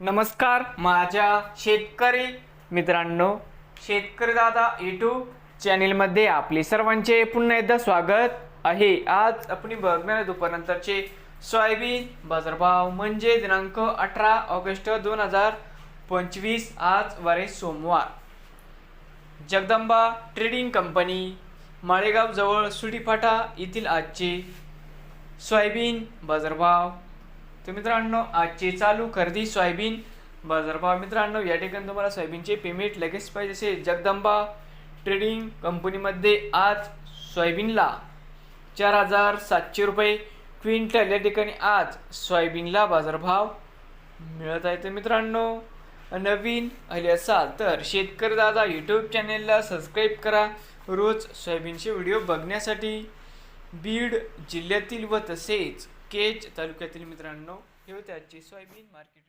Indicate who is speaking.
Speaker 1: नमस्कार माझ्या शेतकरी मित्रांनो शेतकरी दादा यूट्यूब चॅनेलमध्ये आपले सर्वांचे पुन्हा एकदा स्वागत आहे. आज आपण बघणार दुपारनंतरचे सोयाबीन बाजारभाव म्हणजे दिनांक अठरा ऑगस्ट दोन हजार पंचवीस आज वारे सोमवार. जगदंबा ट्रेडिंग कंपनी माळेगावजवळ सुडीफाटा येथील आजचे सोयाबीन बाजारभाव. तर मित्रांनो आजचे चालू खरेदी सोयाबीन बाजारभाव मित्रांनो या ठिकाणी तुम्हाला सोयाबीनचे पेमेंट लगेच पाहिजे असेल. जगदंबा ट्रेडिंग कंपनीमध्ये आज सोयाबीनला चार हजार सातशे रुपये क्विंटल. या ठिकाणी आज सोयाबीनला बाजारभाव मिळत आहे. तर मित्रांनो नवीन आले असाल तर शेतकरी दादा यूट्यूब चॅनेलला सबस्क्राईब करा. रोज सोयाबीनचे व्हिडिओ बघण्यासाठी बीड जिल्ह्यातील व तसेच केज तालुक्यातील मित्रांनो हे होते आजचे सोयाबीन मार्केट